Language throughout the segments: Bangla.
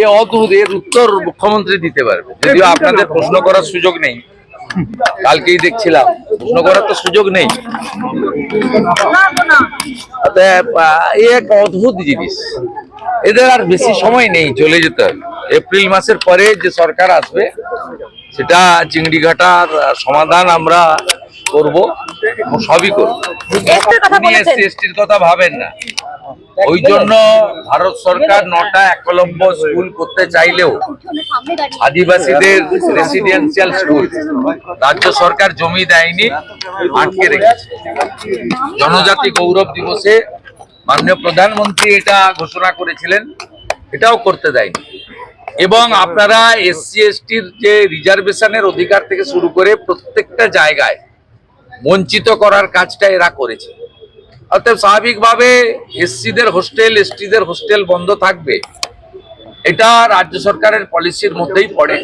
এ অদ্ভুত এর উত্তর মুখ্যমন্ত্রী দিতে পারবে। যদিও আপনাদের প্রশ্ন করার সুযোগ নেই। কালকেই দেখছিলাম প্রশ্ন করার তো সুযোগ নেই। এ এক অদ্ভুত জিনিস। এদের আর বেশি সময় নেই চলে যেতে হবে। এপ্রিল মাসের পরে যে সরকার আসবে সেটা চিংড়িঘাটার সমাধান আমরা করব এবং সবই করব। এসটির কথা এসটির ভাবেন না। ওই জন্য ভারত সরকার নটা একলব্য স্কুল করতে চাইলেও আদিবাসীদের রেসিডেন্সিয়াল স্কুল রাজ্য সরকার জমি দেয়নি আটকে রেখেছে। জনজাতি গৌরব দিবসে মাননীয় প্রধানমন্ত্রী এটা ঘোষণা করেছিলেন এটাও করতে দেয়নি। এবং আপনারা এসসি এসটির যে রিজার্ভেশনের অধিকার থেকে শুরু করে প্রত্যেকটা জায়গায় বঞ্চিত করার কাজটা এরা করেছে। অর্থাৎ স্বাভাবিকভাবে এসসিদের হোস্টেল, এসটিদের হোস্টেল বন্ধ থাকবে। এটা রাজ্য সরকারের পলিসির মধ্যেই পড়ে।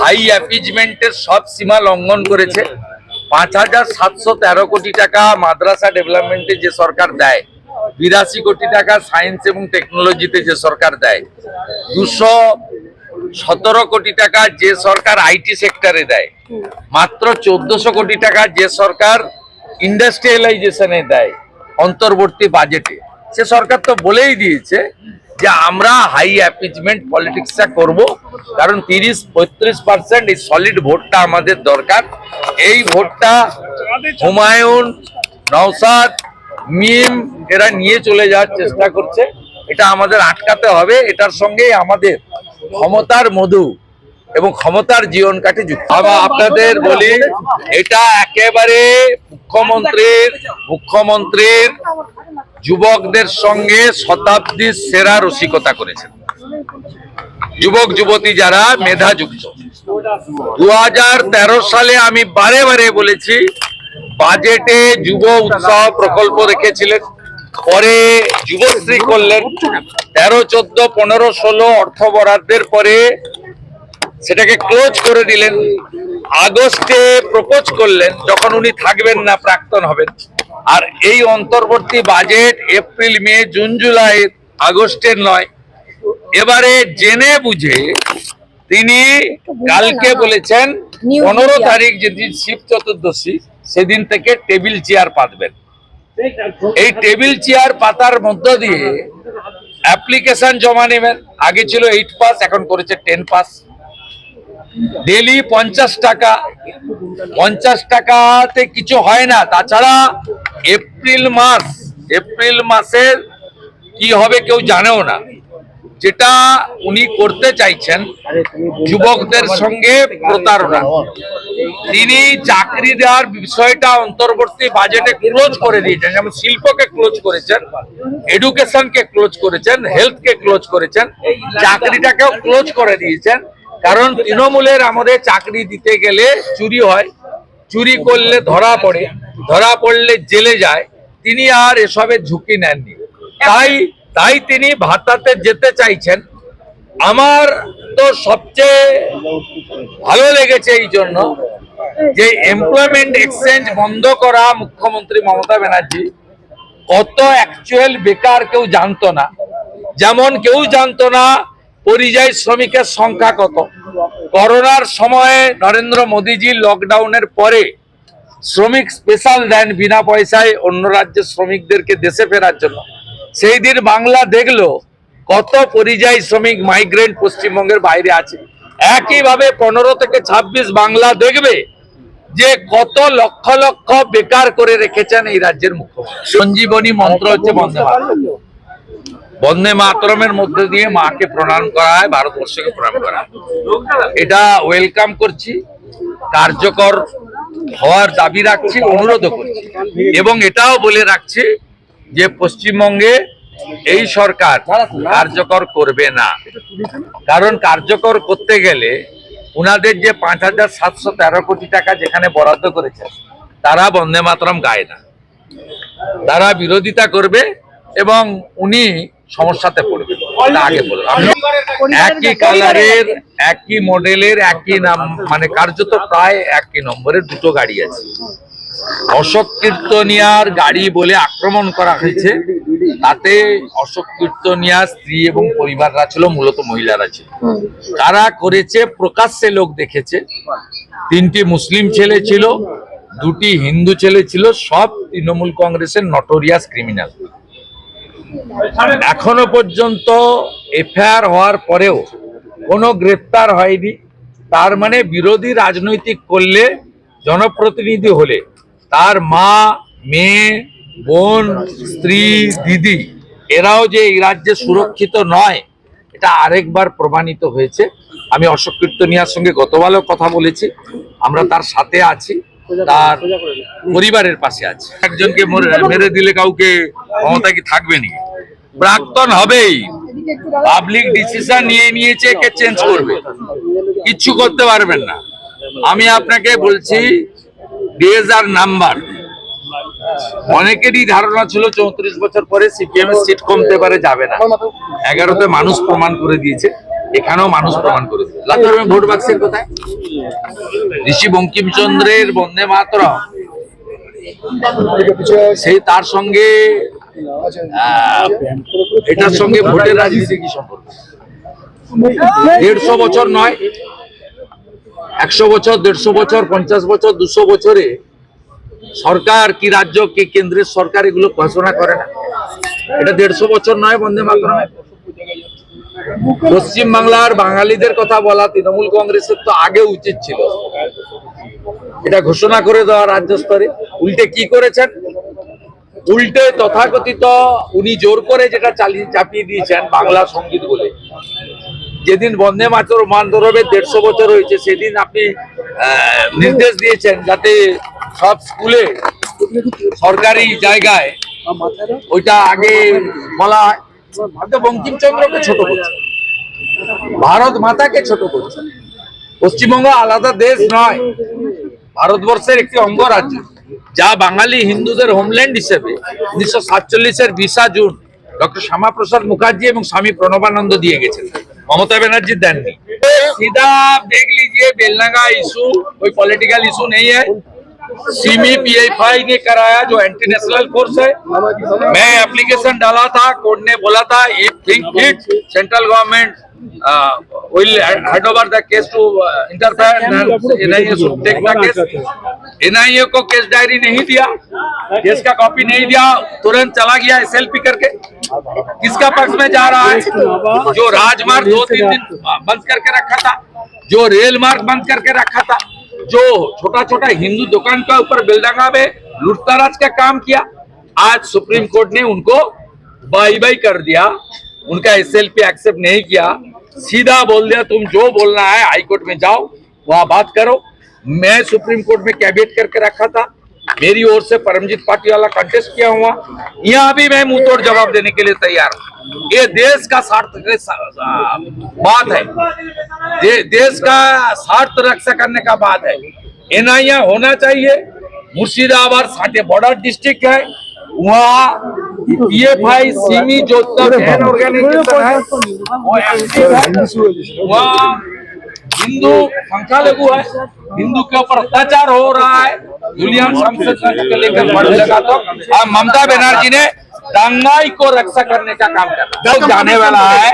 হাই অ্যাপিজমেন্টের সব সীমা লঙ্ঘন করেছে। পাঁচ হাজার সাতশো তেরো কোটি টাকা মাদ্রাসা ডেভেলপমেন্টে যে সরকার দেয়, বিরাশি কোটি টাকা সায়েন্স এবং টেকনোলজিতে যে সরকার দেয়, দুশো সতেরো কোটি টাকা যে সরকার আইটি সেক্টরে দেয় মাত্র চোদ্দশো কোটি টাকা যে সরকার ইন্ডাস্ট্রিয়ালাইজেশনে দেয় অন্তর্বর্তী বাজেটে। সে সরকার তো বলেই দিয়েছে যে আমরা হাই অ্যাপিজমেন্ট পলিটিক্সটা করব কারণ তিরিশ পঁয়ত্রিশ পার্সেন্ট এই সলিড ভোটটা আমাদের দরকার। এই ভোটটা হুমায়ুন নওসাদ মিম এরা নিয়ে চলে যাওয়ার চেষ্টা করছে। এটা আমাদের আটকাতে হবে এটার সঙ্গে আমাদের ক্ষমতার মধু এবং ক্ষমতার জীবন কাটে যুক্ত। আপনাদের বলি, এটা একেবারে মুখ্যমন্ত্রীর মুখ্যমন্ত্রীর যুবকদের সঙ্গে শতাব্দীর সেরা রসিকতা করেছেন। যুবক, যুবতী যারা মেধাযুক্ত। দু হাজার তেরো সালে আমি বারে বারে বলেছি, বাজেটে যুব উৎসাহ প্রকল্প রেখেছিলেন। পরে যুবশ্রী করলেন তেরো চোদ্দ পনেরো ষোলো অর্থ বরাদ্দের পরে সেটাকে ক্লোজ করে দিলেন। আগস্টে প্রপোজ করলেন যখন উনি থাকবেন না প্রাক্তন হবেন। আর এই অন্তর্বর্তী budget April May June July আগস্টের নয়। এবারে জেনে বুঝে তিনি কালকে বলেছেন পনেরো তারিখ যেদিন শিব চতুর্দশী সেদিন থেকে টেবিল চেয়ার পাতবেন। এই টেবিল চেয়ার পাতার মধ্য দিয়ে অ্যাপ্লিকেশন জমা নেবেন। আগে ছিল এইট পাস এখন করেছে টেন পাস ডেলি পঞ্চাশ টাকা। পঞ্চাশ টাকাতে কিছু হয় না। তাছাড়া এপ্রিল মাস, এপ্রিল মাসের কি হবে কেউ জানেও না। যেটা উনি করতে চাইছেন যুবকদের সঙ্গে প্রতারণা। তিনি চাকরি দেওয়ার বিষয়টা অন্তর্বর্তী বাজেটে ক্লোজ করে দিয়েছেন, যেমন শিল্পকে ক্লোজ করেছেন এডুকেশনকে ক্লোজ করেছেন হেলথকে ক্লোজ করেছেন, চাকরিটাকেও ক্লোজ করে দিয়েছেন। কারণ তৃণমূলের আমাদের চাকরি দিতে গেলে চুরি হয়, চুরি করলে ধরা পড়ে, ধরা পড়লে জেলে যায়, তিনি আর এসবের ঝুঁকি নেননি। তাই তাই তিনি ভাতাতে যেতে চাইছেন। আমার তো সবচেয়ে ভালো লেগেছে এই জন্য যে এমপ্লয়মেন্ট এক্সচেঞ্জ বন্ধ করা মুখ্যমন্ত্রী মমতা ব্যানার্জি কত অ্যাকচুয়াল বেকার কেউ জানতো না। যেমন কেউ জানতো না পরিযায়ী শ্রমিকের সংখ্যা কত। করোনার সময়ে নরেন্দ্র মোদীজি লকডাউনের পরে শ্রমিক স্পেশাল দেন বিনা পয়সায় অন্য রাজ্যের শ্রমিকদেরকে দেশে ফেরার জন্য। সেই দিন বাংলা দেখল কত পরিযায়ী শ্রমিক মাইগ্রেন্ট পশ্চিমবঙ্গের বাইরে আছে। একইভাবে পনেরো থেকে ২৬ বাংলা দেখবে যে কত লক্ষ লক্ষ বেকার করে রেখেছেন এই রাজ্যের মুখ্যমন্ত্রী। সঞ্জীবনী মন্ত্র হচ্ছে বন্দে বন্দে মাতরমের মধ্যে দিয়ে মাকে প্রণাম করা হয় ভারতবর্ষকে প্রণাম করা এটা ওয়েলকাম করছি, কার্যকর হওয়ার দাবি রাখছি অনুরোধ করছি। এবং এটাও বলে রাখছি যে পশ্চিমবঙ্গে এই সরকার কার্যকর করবে না। কারণ কার্যকর করতে গেলে উনাদের যে পাঁচ হাজার সাতশো তেরো কোটি টাকা যেখানে বরাদ্দ করেছে, তারা বন্দে মাতরম গায় না। তারা বিরোধিতা করবে এবং উনি সমস্যাতে পড়বে। আগে বলব একই কালারের, একই মডেলের, একই নাম মানে কার্যত প্রায় একই নম্বরের দুটো গাড়ি আছে। অশোক কীর্তনিয়ার গাড়ি বলে আক্রমণ করা হয়েছে। তাতে অশোক কীর্তনিয়ার স্ত্রী এবং পরিবাররা ছিল মূলত মহিলারা ছিল। তারা করেছে প্রকাশ্যে লোক দেখেছে। তিনটি মুসলিম ছেলে ছিল দুটি হিন্দু ছেলে ছিল সব তৃণমূল কংগ্রেসের নটোরিয়াস ক্রিমিনাল এখনও পর্যন্ত এফআইআর হওয়ার পরেও কোনো গ্রেপ্তার হয়নি। তার মানে বিরোধী রাজনৈতিক করলে জনপ্রতিনিধি হলে তার মা, মেয়ে, বোন, স্ত্রী, দিদি, এরাও যে এই রাজ্যে সুরক্ষিত নয়, এটা আরেকবার প্রমাণিত হয়েছে। আমি অশোক কীর্তনিয়ার সঙ্গে গতকালও কথা বলেছি। আমরা তার সাথে আছি, তার পরিবারের পাশে আছে। একজনকে মেরে দিলে কাউকে ক্ষমতা কি থাকবে নি প্রাক্তন হবেই। পাবলিক ডিসিশন নিয়ে নিয়েছে কে চেঞ্জ করবে। কিচ্ছু করতে পারবেন না। আমি আপনাকে বলছি ডেজ আর নাম্বার। অনেকেরই ধারণা ছিল চৌত্রিশ বছর পরে সিপিএম এর সিট কমতে পারে, যাবে না। এগারোতে মানুষ প্রমাণ করে দিয়েছে, এখানেও মানুষ প্রমাণ করে দিয়েছে। ভোট বাক্সের কোথায়? ঋষি বঙ্কিমচন্দ্রের বন্দে মাতরম। সেই তার সঙ্গে এটার সঙ্গে ভোটের রাজনীতি কি সম্পর্ক? দেড়শো বছর নয় একশো বছর, দেড়শো বছর, পঞ্চাশ বছর, দুশো বছরে সরকার কি রাজ্য, কি কেন্দ্রের সরকার এগুলো ঘোষণা করে না? এটা দেড়শো বছর নয়, বন্দে মাতরম। পশ্চিম বাংলার বাঙালিদের কথা বলা তৃণমূল কংগ্রেসের তো আগে উচিত ছিল। এটা ঘোষণা করে দেওয়া রাজ্য স্তরে। উল্টে কি করেছেন? উল্টে তথাকথিত উনি জোর করে যেটা চালিয়ে, চাপিয়ে দিয়েছেন বাংলা সংগীত বলে। যেদিন বন্দে মাতর মাতরমের দেড়শো বছর হয়েছে, সেদিন আপনি নির্দেশ দিয়েছেন যাতে সব স্কুলে সরকারি জায়গায় ওইটা আগে বলা হয়। বঙ্কিমচন্দ্রকে ছোট করছেন ভারত মাতাকে ছোট করছেন পশ্চিমবঙ্গ আলাদা দেশ নয়। ভারতবর্ষের একটি অঙ্গরাজ্য, যা বাঙালি হিন্দুদের হোমল্যান্ড হিসেবে উনিশশো সাতচল্লিশের বিশা জুন ডক্টর শ্যামাপ্রসাদ মুখার্জি এবং স্বামী প্রণবানন্দ দিয়ে গেছেন। মমতা ব্যানার্জি দেননি सीधा आप देख लीजिए बेलनगा इशू कोई पॉलिटिकल इशू नहीं है सीमी पीएफआई ने कराया जो एंटी नेशनल फोर्स है मैं एप्लीकेशन डाला था कोर्ट ने बोला था if think it central government will hand over the case to uh, interfere and NIA NIA को केस डायरी नहीं दिया केस का कॉपी नहीं दिया, तुरंत चला गया एसएलपी करके। किसका पक्ष में जा रहा है? जो राजमार्ग दो तीन दिन बंद करके रखा था, जो रेल मार्ग बंद करके रखा था, जो छोटा छोटा हिंदू दुकान का ऊपर बेलडंगा में लूटतराज का काम किया। आज सुप्रीम कोर्ट ने उनको बाई बाई कर दिया, उनका एसएलपी एक्सेप्ट नहीं किया। सीधा बोल दिया, तुम जो बोलना है, हाईकोर्ट में जाओ, वहाँ बात करो। मैं सुप्रीम कोर्ट में कैबिनेट करके रखा था। मेरी ओर से परमजीत पाटिल वाला कंटेस्ट किया हुआ। यहाँ भी मैं मुँह तोड़ जवाब देने के लिए तैयार हूँ। ये देश का स्वार्थ बात है। दे, देश का स्वार्थ रक्षा करने का बात है। एनआईए होना चाहिए। मुर्शिदाबाद साथे बॉर्डर डिस्ट्रिक्ट है। वहाँ पीएफआई सीमी जो ऑर्गेनाइजेशन है। है। वहाँ हिंदू लगू है। हिंदू के ऊपर अत्याचार हो रहा है। जुलियन संसद को लेकर बढ़ लगा तो अब ममता बनर्जी ने दंगाई को रक्षा करने का काम कर रहा है। जाने वाला है।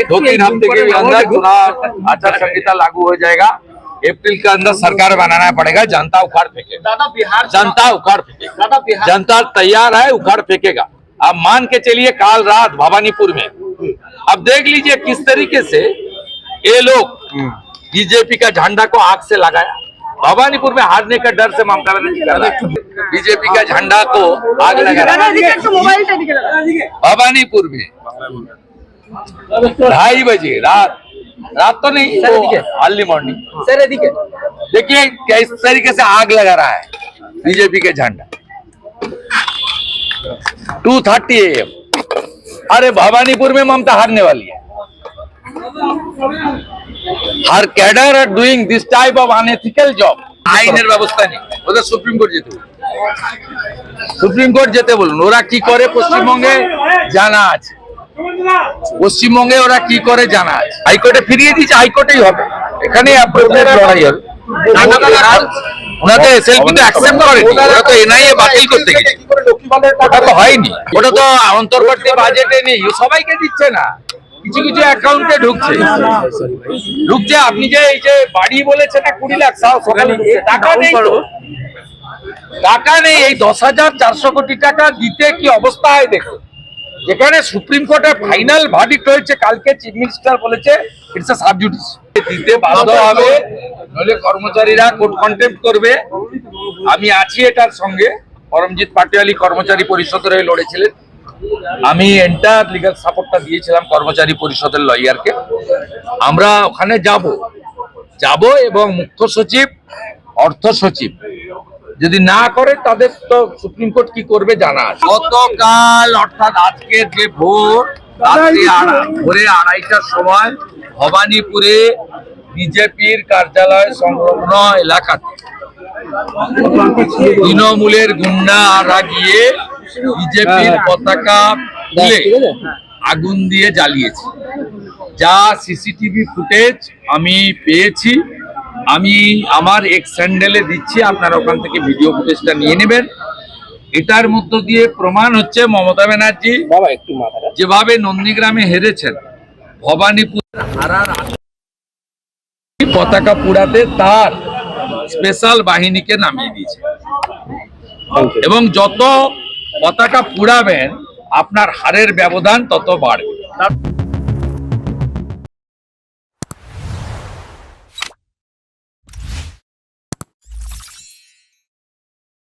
दो तीन हफ़्ते के अंदर चुनाव आचार संहिता लागू हो जाएगा। अप्रैल के अंदर सरकार बनाना पड़ेगा। जनता उखाड़ फेंकेगा। दादा बिहार जनता उखाड़ फेंकेगा। दादा बिहार जनता तैयार है उखाड़ फेंकेगा। अब मान के चलिए काल रात भवानीपुर में। अब देख लीजिए किस तरीके से ये लोग बीजेपी का झंडा को आग से लगाया। भवानीपुर में हारने का डर से ममता बनर्जी कर रहा है। बीजेपी का झंडा को आग लगा भवानीपुर में। ढाई बजे रात। रात तो नहीं अर्ली मॉर्निंग। सर देखिए किस तरीके से आग लगा रहा है बीजेपी का झंडा। टू थर्टी एम अरे भवानीपुर में ममता हारने वाली है। আর cadre R doing this type of unethical job আইনের ব্যবস্থা নেই। ওদের সুপ্রিম কোর্ট যেতে সুপ্রিম কোর্ট যেতে বলুন। ওরা কি করে? পশ্চিমবঙ্গে জানা আছে। পশ্চিমবঙ্গে ওরা কি করে জানা আছে। হাইকোর্টে ফিরিয়ে দিচ্ছে হাইকোর্টেই হবে। এখানে লড়াই হবে। ওটা তো অন্তর্বর্তী বাজেটে নেই। সবাইকে দিচ্ছে না। কিছু কিছু অ্যাকাউন্টে ঢুকছে। ঢুকছে আপনি যে এই যে বাড়ি বলেছেন কুড়ি লাখ তাও সকালে টাকা নেই টাকা নেই এই দশ হাজার চারশো কোটি টাকা দিতে কি অবস্থা হয় দেখো যেখানে সুপ্রিম কোর্টের ফাইনাল ভার্ডিক্ট হয়েছে কালকে চিফ মিনিস্টার বলেছে ইটস সাবজুডিস দিতে বাধ্য হবে নইলে কর্মচারীরা কোর্ট কন্টেম্প করবে। আমি আছি এটার সঙ্গে। পরমজিৎ পাটিয়ালি কর্মচারী পরিষদের হয়ে লড়েছিলেন। আমি এন্টার লিগাল সাপোর্টটা দিয়েছিলাম কর্মচারী পরিষদের লয়ারকে আমরা ওখানে যাব। যাব এবং মুখ্য সচিব, অর্থ সচিব, যদি না করে তাদের তো সুপ্রিম কোর্ট কি করবে জানা গতকাল, অর্থাৎ আজকে যে ভোর ভোরে আড়াইটার সময় ভবানীপুরে বিজেপির কার্যালয় সংলগ্ন এলাকাতে তৃণমূলের গুন্ডারা গিয়ে বিজেপির পতাকা তুলে আগুন দিয়ে জ্বালিয়েছে। যা সিসিটিভি ফুটেজ আমি পেয়েছি। আমি আমার এক স্যান্ডেলে দিচ্ছি আপনারা ওখান থেকে ভিডিও ফুটেজটা নিয়ে নেবেন। এটার মধ্য দিয়ে প্রমাণ হচ্ছে মমতা ব্যানার্জি যেভাবে নন্দীগ্রামে হেরেছেন ভবানীপুর হারার পতাকা পুড়াতে তার স্পেশাল বাহিনীকে নামিয়ে দিয়েছে। এবং যত পতাকা পুড়াবেন আপনার হারের ব্যবধান তত বাড়বে।